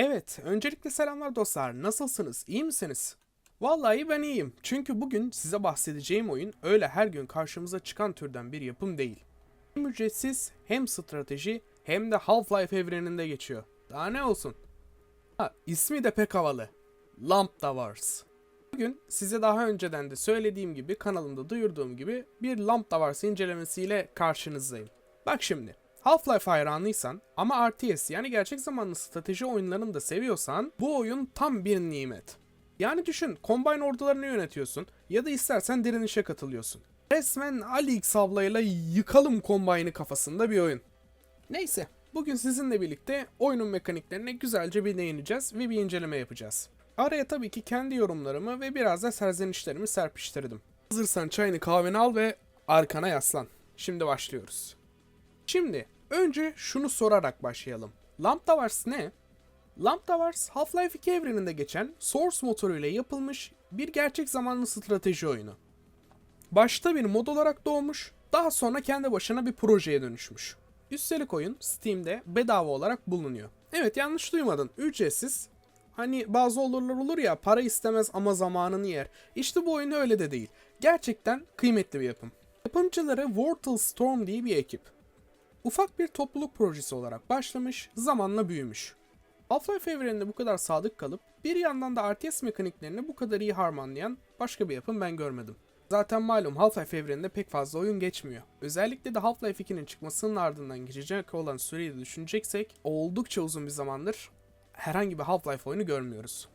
Evet, öncelikle selamlar dostlar. Nasılsınız? İyi misiniz? Vallahi ben iyiyim. Çünkü bugün size bahsedeceğim oyun öyle her gün karşımıza çıkan türden bir yapım değil. Hem ücretsiz, hem strateji, hem de Half-Life evreninde geçiyor. Daha ne olsun? Ha, ismi de pek havalı. Lambda Wars. Bugün size daha önceden de söylediğim gibi kanalımda duyurduğum gibi bir Lambda Wars incelemesiyle karşınızdayım. Bak şimdi. Half-Life hayranıysan ama RTS yani gerçek zamanlı strateji oyunlarını da seviyorsan bu oyun tam bir nimet. Yani düşün Combine ordularını yönetiyorsun ya da istersen direnişe katılıyorsun. Resmen Ali X ablayla yıkalım Combine'ı kafasında bir oyun. Neyse bugün sizinle birlikte oyunun mekaniklerine güzelce bir değineceğiz ve bir inceleme yapacağız. Araya tabii ki kendi yorumlarımı ve biraz da serzenişlerimi serpiştirdim. Hazırsan çayını kahveni al ve arkana yaslan. Şimdi başlıyoruz. Şimdi önce şunu sorarak başlayalım. Lambda Wars ne? Lambda Wars Half-Life 2 evreninde geçen Source motoruyla yapılmış bir gerçek zamanlı strateji oyunu. Başta bir mod olarak doğmuş, daha sonra kendi başına bir projeye dönüşmüş. Üstelik oyun Steam'de bedava olarak bulunuyor. Evet yanlış duymadın, ücretsiz. Hani bazı olurlar olur ya para istemez ama zamanını yer. İşte bu oyun öyle de değil. Gerçekten kıymetli bir yapım. Yapımcıları Vortal Storm diye bir ekip. Ufak bir topluluk projesi olarak başlamış, zamanla büyümüş. Half-Life evreninde bu kadar sadık kalıp bir yandan da RTS mekaniklerini bu kadar iyi harmanlayan başka bir yapım ben görmedim. Zaten malum Half-Life evreninde pek fazla oyun geçmiyor. Özellikle de Half-Life 2'nin çıkmasının ardından geçecek olan süreyi de düşüneceksek oldukça uzun bir zamandır herhangi bir Half-Life oyunu görmüyoruz.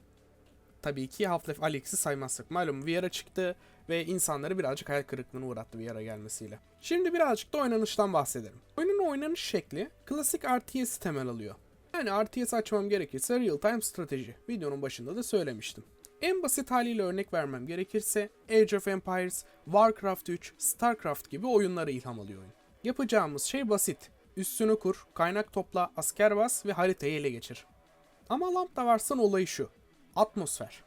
Tabii ki Half-Life Alyx'i saymazsak. Malum VR'a çıktı ve insanları birazcık hayal kırıklığına uğrattı VR'a gelmesiyle. Şimdi birazcık da oynanıştan bahsedelim. Oyunun oynanış şekli klasik RTS temel alıyor. Yani RTS açmam gerekirse Real Time Strateji. Videonun başında da söylemiştim. En basit haliyle örnek vermem gerekirse Age of Empires, Warcraft 3, Starcraft gibi oyunlara ilham alıyor. Yapacağımız şey basit. Üstünü kur, kaynak topla, asker bas ve haritayı ele geçir. Ama Lambda Wars'ın olayı şu. Atmosfer.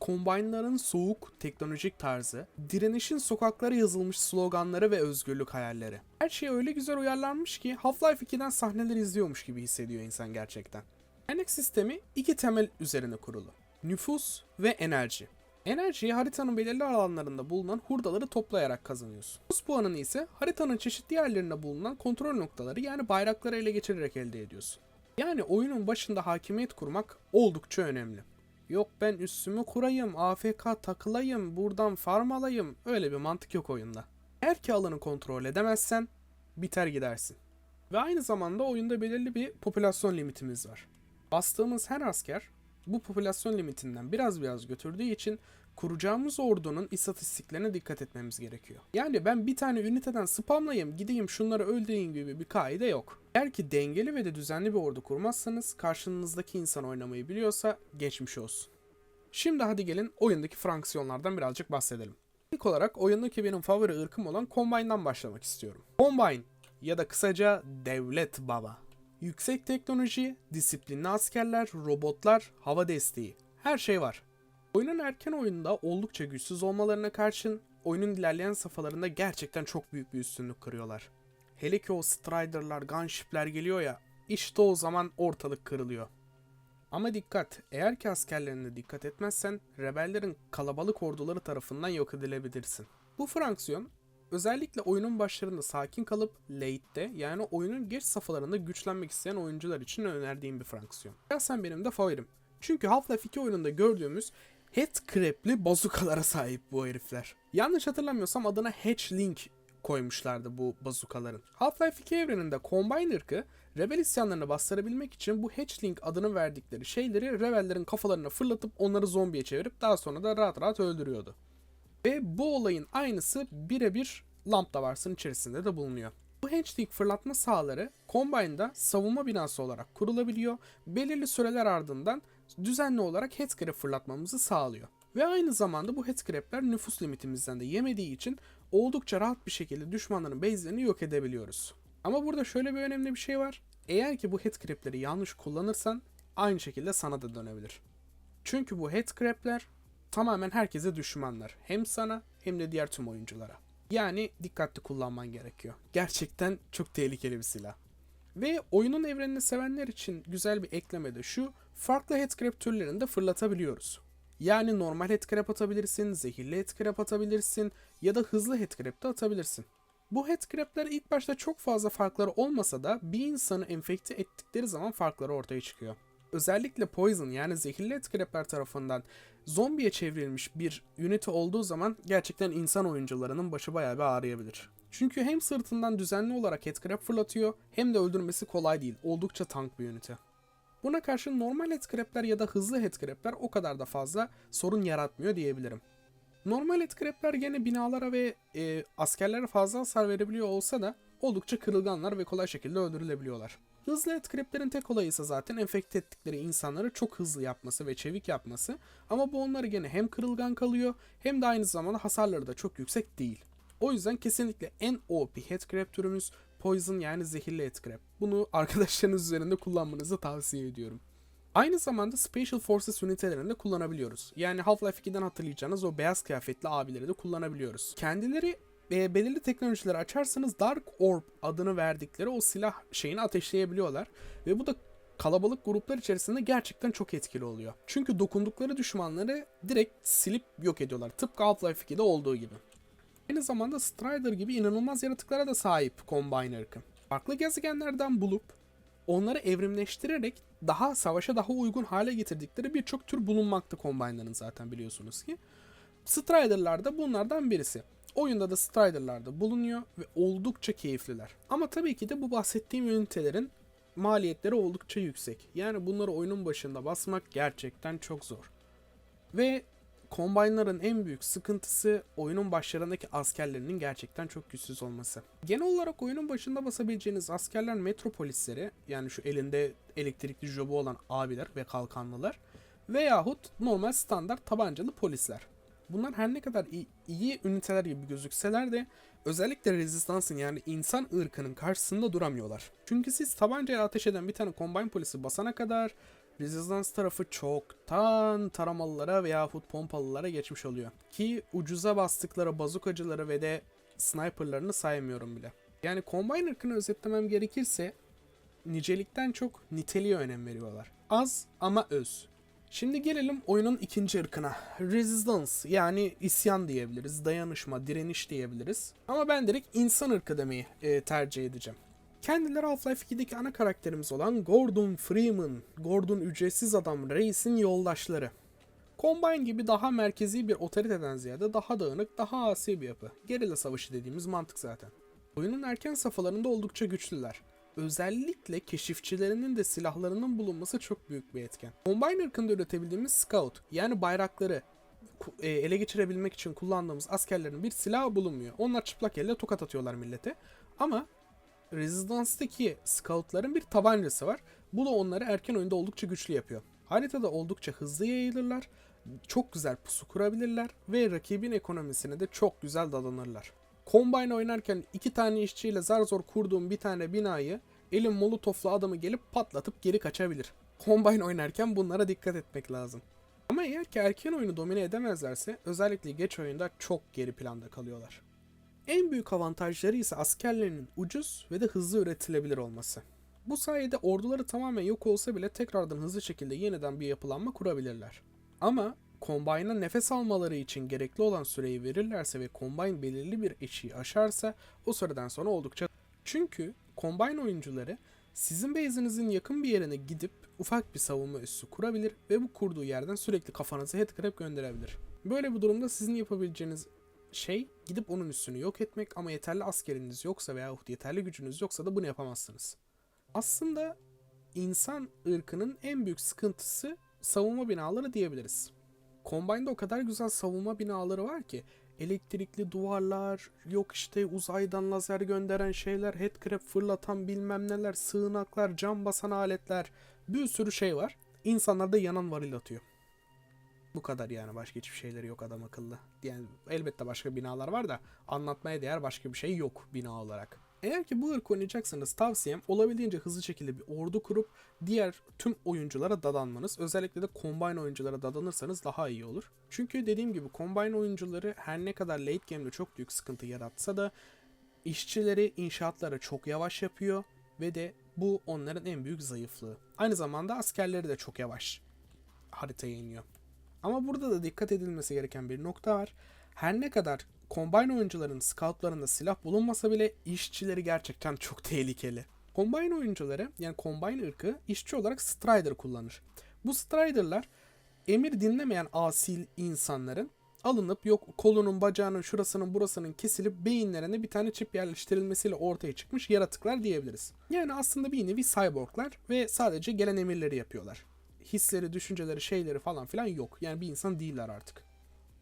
Combine'ların soğuk, teknolojik tarzı, direnişin sokaklara yazılmış sloganları ve özgürlük hayalleri. Her şey öyle güzel uyarlanmış ki Half-Life 2'den sahneler izliyormuş gibi hissediyor insan gerçekten. Kaynak sistemi iki temel üzerine kurulu. Nüfus ve enerji. Enerjiyi haritanın belirli alanlarında bulunan hurdaları toplayarak kazanıyorsun. Nüfus puanını ise haritanın çeşitli yerlerinde bulunan kontrol noktaları yani bayrakları ele geçirerek elde ediyorsun. Yani oyunun başında hakimiyet kurmak oldukça önemli. Yok ben üstümü kurayım, AFK takılayım, buradan farm alayım. Öyle bir mantık yok oyunda. Eğer ki alanı kontrol edemezsen biter gidersin. Ve aynı zamanda oyunda belirli bir popülasyon limitimiz var. Bastığımız her asker bu popülasyon limitinden biraz biraz götürdüğü için kuracağımız ordunun istatistiklerine dikkat etmemiz gerekiyor. Yani ben bir tane üniteden spamlayayım, gideyim şunları öldüreyim gibi bir kaide yok. Eğer ki dengeli ve de düzenli bir ordu kurmazsanız karşınızdaki insan oynamayı biliyorsa geçmiş olsun. Şimdi hadi gelin oyundaki fraksiyonlardan birazcık bahsedelim. İlk olarak oyundaki benim favori ırkım olan Combine'dan başlamak istiyorum. Combine ya da kısaca Devlet Baba. Yüksek teknoloji, disiplinli askerler, robotlar, hava desteği. Her şey var. Oyunun erken oyunda oldukça güçsüz olmalarına karşın oyunun ilerleyen safhalarında gerçekten çok büyük bir üstünlük kırıyorlar. Hele ki o Strider'lar, Gunship'ler geliyor ya, işte o zaman ortalık kırılıyor. Ama dikkat, eğer ki askerlerine dikkat etmezsen rebellerin kalabalık orduları tarafından yok edilebilirsin. Bu fraksiyon özellikle oyunun başlarında sakin kalıp late'de yani oyunun geç safhalarında güçlenmek isteyen oyuncular için önerdiğim bir fraksiyon. Şahsen benim de favorim. Çünkü Half-Life 2 oyununda gördüğümüz headcrab'li bazukalara sahip bu herifler. Yanlış hatırlamıyorsam adına Hatchlink koymuşlardı bu bazukaların. Half-Life 2 evreninde Combine ırkı rebel isyanlarını bastırabilmek için bu Hatchlink adını verdikleri şeyleri rebellerin kafalarına fırlatıp onları zombiye çevirip daha sonra da rahat rahat öldürüyordu. Ve bu olayın aynısı birebir Lambda Wars'ın içerisinde de bulunuyor. Bu hatchling fırlatma sahaları Combine'da savunma binası olarak kurulabiliyor. Belirli süreler ardından düzenli olarak headscrap fırlatmamızı sağlıyor. Ve aynı zamanda bu headscrap'ler nüfus limitimizden de yemediği için oldukça rahat bir şekilde düşmanların base'lerini yok edebiliyoruz. Ama burada şöyle bir önemli bir şey var. Eğer ki bu headscrap'leri yanlış kullanırsan aynı şekilde sana da dönebilir. Çünkü bu headscrap'ler tamamen herkese düşmanlar. Hem sana hem de diğer tüm oyunculara. Yani dikkatli kullanman gerekiyor. Gerçekten çok tehlikeli bir silah. Ve oyunun evrenini sevenler için güzel bir ekleme de şu. Farklı headcrab türlerini de fırlatabiliyoruz. Yani normal headcrab atabilirsin, zehirli headcrab atabilirsin ya da hızlı headcrab de atabilirsin. Bu headcrab'ler ilk başta çok fazla farkları olmasa da bir insanı enfekte ettikleri zaman farkları ortaya çıkıyor. Özellikle poison yani zehirli headcrab'ler tarafından zombiye çevrilmiş bir unity olduğu zaman gerçekten insan oyuncularının başı bayağı bir ağrıyabilir. Çünkü hem sırtından düzenli olarak headcrab fırlatıyor hem de öldürmesi kolay değil. Oldukça tank bir unity. Buna karşı normal headcrab'ler ya da hızlı headcrab'ler o kadar da fazla sorun yaratmıyor diyebilirim. Normal headcrab'ler gene binalara ve e, askerlere fazla hasar verebiliyor olsa da oldukça kırılganlar ve kolay şekilde öldürülebiliyorlar. Hızlı headcrab'lerin tek olayı ise zaten enfekte ettikleri insanları çok hızlı yapması ve çevik yapması ama bu onları gene hem kırılgan kalıyor hem de aynı zamanda hasarları da çok yüksek değil. O yüzden kesinlikle en OP headcrab türümüz Poison yani zehirli headcrab. Bunu arkadaşlarınız üzerinde kullanmanızı tavsiye ediyorum. Aynı zamanda Special Forces ünitelerinde kullanabiliyoruz. Yani Half-Life 2'den hatırlayacağınız o beyaz kıyafetli abileri de kullanabiliyoruz. Kendileri e, belirli teknolojileri açarsanız Dark Orb adını verdikleri o silah şeyini ateşleyebiliyorlar. Ve bu da kalabalık gruplar içerisinde gerçekten çok etkili oluyor. Çünkü dokundukları düşmanları direkt silip yok ediyorlar. Tıpkı Half-Life 2'de olduğu gibi. Aynı zamanda Strider gibi inanılmaz yaratıklara da sahip Combine ırkı. Farklı gezegenlerden bulup onları evrimleştirerek daha savaşa daha uygun hale getirdikleri birçok tür bulunmakta Combine'ların zaten biliyorsunuz ki. Strider'lar da bunlardan birisi. Oyunda da Strider'lar da bulunuyor ve oldukça keyifliler. Ama tabii ki de bu bahsettiğim ünitelerin maliyetleri oldukça yüksek. Yani bunları oyunun başında basmak gerçekten çok zor. Ve Combine'ların en büyük sıkıntısı oyunun başlarındaki askerlerinin gerçekten çok güçsüz olması. Genel olarak oyunun başında basabileceğiniz askerler metropolisleri yani şu elinde elektrikli jobu olan abiler ve kalkanlılar veyahut normal standart tabancalı polisler. Bunlar her ne kadar iyi, iyi üniteler gibi gözükseler de özellikle rezistansın yani insan ırkının karşısında duramıyorlar. Çünkü siz tabancayla ateş eden bir tane combine polisi basana kadar Resistance tarafı çoktan taramalılara veya pompalılara geçmiş oluyor. Ki ucuza bastıkları bazukacıları ve de sniperlarını saymıyorum bile. Yani Combine ırkını özetlemem gerekirse nicelikten çok niteliğe önem veriyorlar. Az ama öz. Şimdi gelelim oyunun ikinci ırkına. Resistance yani isyan diyebiliriz, dayanışma, direniş diyebiliriz. Ama ben direkt insan ırkı demeyi e, tercih edeceğim. Kendileri Half-Life 2'deki ana karakterimiz olan Gordon Freeman, Gordon ücretsiz adam Reis'in yoldaşları. Combine gibi daha merkezi bir otoriteden ziyade daha dağınık, daha asi bir yapı. Gerilla savaşı dediğimiz mantık zaten. Oyunun erken safhalarında oldukça güçlüler. Özellikle keşifçilerinin de silahlarının bulunması çok büyük bir etken. Combine ırkında üretebildiğimiz Scout yani bayrakları e, ele geçirebilmek için kullandığımız askerlerin bir silahı bulunmuyor. Onlar çıplak elle tokat atıyorlar millete. Ama Resistance'daki scoutların bir tabancası var. Bu da onları erken oyunda oldukça güçlü yapıyor. Haritada oldukça hızlı yayılırlar, çok güzel pusu kurabilirler ve rakibin ekonomisine de çok güzel dadanırlar. Combine oynarken iki tane işçiyle zar zor kurduğum bir tane binayı elim molotoflu adamı gelip patlatıp geri kaçabilir. Combine oynarken bunlara dikkat etmek lazım. Ama eğer ki erken oyunu domine edemezlerse özellikle geç oyunda çok geri planda kalıyorlar. En büyük avantajları ise askerlerinin ucuz ve de hızlı üretilebilir olması. Bu sayede orduları tamamen yok olsa bile tekrardan hızlı şekilde yeniden bir yapılanma kurabilirler. Ama Combine'a nefes almaları için gerekli olan süreyi verirlerse ve Combine belirli bir eşiği aşarsa o süreden sonra oldukça... Çünkü Combine oyuncuları sizin base'inizin yakın bir yerine gidip ufak bir savunma üssü kurabilir ve bu kurduğu yerden sürekli kafanıza headcrab gönderebilir. Böyle bir durumda sizin yapabileceğiniz şey gidip onun üstünü yok etmek ama yeterli askeriniz yoksa veya yeterli gücünüz yoksa da bunu yapamazsınız. Aslında insan ırkının en büyük sıkıntısı savunma binaları diyebiliriz. Combine'da o kadar güzel savunma binaları var ki elektrikli duvarlar, yok işte uzaydan lazer gönderen şeyler, headcrab fırlatan bilmem neler, sığınaklar, cam basan aletler, bir sürü şey var. İnsanlar da yanan varil atıyor. Bu kadar yani başka hiçbir şeyleri yok adam akıllı. Yani elbette başka binalar var da anlatmaya değer başka bir şey yok bina olarak. Eğer ki bu ırk oynayacaksanız tavsiyem olabildiğince hızlı şekilde bir ordu kurup diğer tüm oyunculara dadanmanız. Özellikle de combine oyunculara dadanırsanız daha iyi olur. Çünkü dediğim gibi combine oyuncuları her ne kadar late game'de çok büyük sıkıntı yaratsa da işçileri inşaatlara çok yavaş yapıyor ve de bu onların en büyük zayıflığı. Aynı zamanda askerleri de çok yavaş haritaya iniyor. Ama burada da dikkat edilmesi gereken bir nokta var. Her ne kadar Combine oyuncuların scoutlarında silah bulunmasa bile işçileri gerçekten çok tehlikeli. Combine oyuncuları yani Combine ırkı işçi olarak Strider kullanır. Bu Strider'lar emir dinlemeyen asil insanların alınıp yok kolunun, bacağının, şurasının, burasının kesilip beyinlerine bir tane çip yerleştirilmesiyle ortaya çıkmış yaratıklar diyebiliriz. Yani aslında bir nevi cyborglar ve sadece gelen emirleri yapıyorlar. Hisleri, düşünceleri, şeyleri falan filan yok. Yani bir insan değiller artık.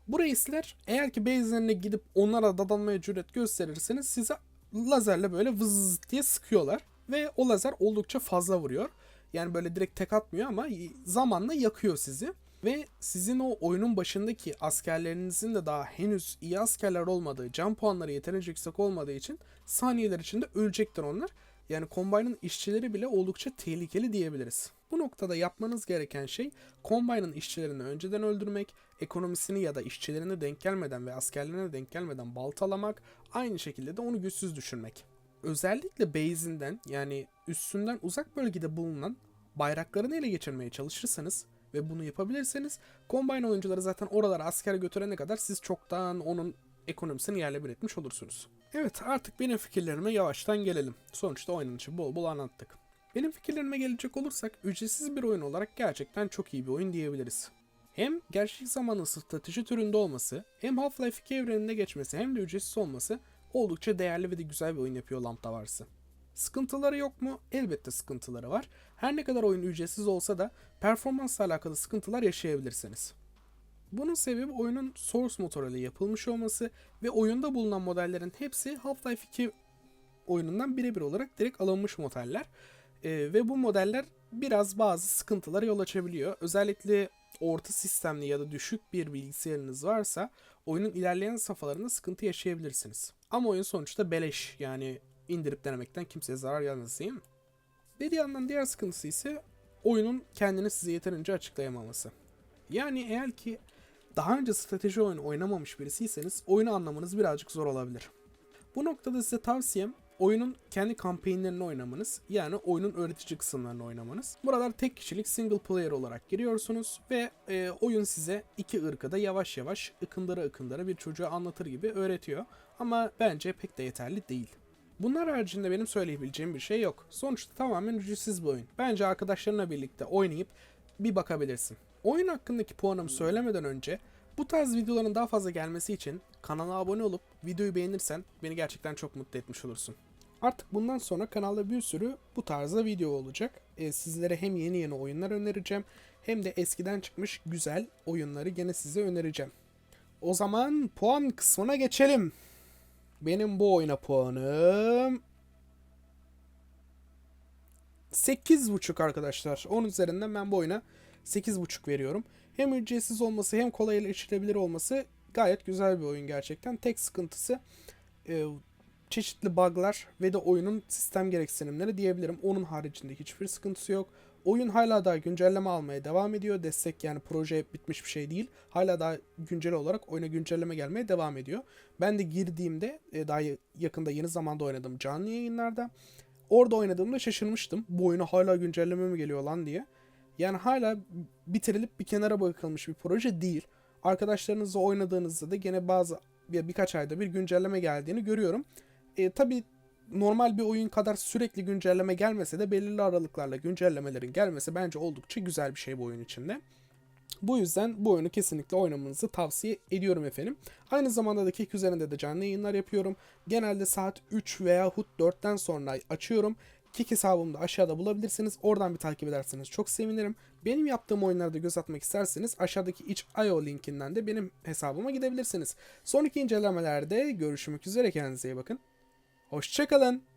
Bu reisler eğer ki base'lerine gidip onlara dadanmaya cüret gösterirseniz size lazerle böyle vız diye sıkıyorlar. Ve o lazer oldukça fazla vuruyor. Yani böyle direkt tek atmıyor ama zamanla yakıyor sizi. Ve sizin o oyunun başındaki askerlerinizin de daha henüz iyi askerler olmadığı, can puanları yeterince yüksek olmadığı için saniyeler içinde ölecektir onlar. Yani Combine'ın işçileri bile oldukça tehlikeli diyebiliriz. Bu noktada yapmanız gereken şey Combine'ın işçilerini önceden öldürmek, ekonomisini ya da işçilerine denk gelmeden ve askerlerine denk gelmeden baltalamak, aynı şekilde de onu güçsüz düşürmek. Özellikle base'inden yani üstünden uzak bölgede bulunan bayraklarını ele geçirmeye çalışırsanız ve bunu yapabilirseniz Combine oyuncuları zaten oralara asker götürene kadar siz çoktan onun ekonomisini yerle bir etmiş olursunuz. Evet artık benim fikirlerime yavaştan gelelim. Sonuçta oynanışı bol bol anlattık. Benim fikirlerime gelecek olursak ücretsiz bir oyun olarak gerçekten çok iyi bir oyun diyebiliriz. Hem gerçek zamanlı strateji türünde olması, hem Half-Life 2 evreninde geçmesi hem de ücretsiz olması oldukça değerli ve de güzel bir oyun yapıyor Lambda varsa. Sıkıntıları yok mu? Elbette sıkıntıları var. Her ne kadar oyun ücretsiz olsa da performansla alakalı sıkıntılar yaşayabilirsiniz. Bunun sebebi oyunun source motoruyla yapılmış olması ve oyunda bulunan modellerin hepsi Half-Life 2 oyunundan birebir olarak direkt alınmış modeller. Ee, ve bu modeller biraz bazı sıkıntılara yol açabiliyor. Özellikle orta sistemli ya da düşük bir bilgisayarınız varsa oyunun ilerleyen safhalarında sıkıntı yaşayabilirsiniz. Ama oyun sonuçta beleş yani indirip denemekten kimseye zarar gelmez değil mi? Bir yandan diğer sıkıntısı ise oyunun kendini size yeterince açıklayamaması. Yani eğer ki daha önce strateji oyunu oynamamış birisiyseniz oyunu anlamanız birazcık zor olabilir. Bu noktada size tavsiyem oyunun kendi kampanyalarını oynamanız yani oyunun öğretici kısımlarını oynamanız. Buralar tek kişilik single player olarak giriyorsunuz ve e, oyun size iki ırkı yavaş yavaş ıkındıra ıkındıra bir çocuğa anlatır gibi öğretiyor. Ama bence pek de yeterli değil. Bunlar haricinde benim söyleyebileceğim bir şey yok. Sonuçta tamamen ücretsiz bir oyun. Bence arkadaşlarına birlikte oynayıp bir bakabilirsin. Oyun hakkındaki puanımı söylemeden önce bu tarz videoların daha fazla gelmesi için kanala abone olup videoyu beğenirsen beni gerçekten çok mutlu etmiş olursun. Artık bundan sonra kanalda bir sürü bu tarzda video olacak. Ee, sizlere hem yeni yeni oyunlar önereceğim hem de eskiden çıkmış güzel oyunları gene size önereceğim. O zaman puan kısmına geçelim. Benim bu oyuna puanım 8.5 arkadaşlar. 10 üzerinden ben bu oyuna 8.5 veriyorum. Hem ücretsiz olması hem kolay erişilebilir olması gayet güzel bir oyun gerçekten. Tek sıkıntısı e, çeşitli bug'lar ve de oyunun sistem gereksinimleri diyebilirim. Onun haricinde hiçbir sıkıntısı yok. Oyun hala daha güncelleme almaya devam ediyor. Destek yani proje bitmiş bir şey değil. Hala daha güncel olarak oyuna güncelleme gelmeye devam ediyor. Ben de girdiğimde e, daha yakında yeni zamanda oynadım canlı yayınlarda. Orada oynadığımda şaşırmıştım. Bu oyuna hala güncelleme mi geliyor lan diye. Yani hala bitirilip bir kenara bırakılmış bir proje değil. Arkadaşlarınızla oynadığınızda da gene bazı bir, birkaç ayda bir güncelleme geldiğini görüyorum. E, tabii normal bir oyun kadar sürekli güncelleme gelmese de belirli aralıklarla güncellemelerin gelmesi bence oldukça güzel bir şey bu oyun içinde. Bu yüzden bu oyunu kesinlikle oynamanızı tavsiye ediyorum efendim. Aynı zamanda da Kik üzerinde de canlı yayınlar yapıyorum. Genelde saat 3 veya 4'ten sonra açıyorum. Kik hesabımda aşağıda bulabilirsiniz. Oradan bir takip ederseniz çok sevinirim. Benim yaptığım oyunlarda göz atmak isterseniz aşağıdaki itch.io linkinden de benim hesabıma gidebilirsiniz. Sonraki incelemelerde görüşmek üzere kendinize iyi bakın. Hoşçakalın.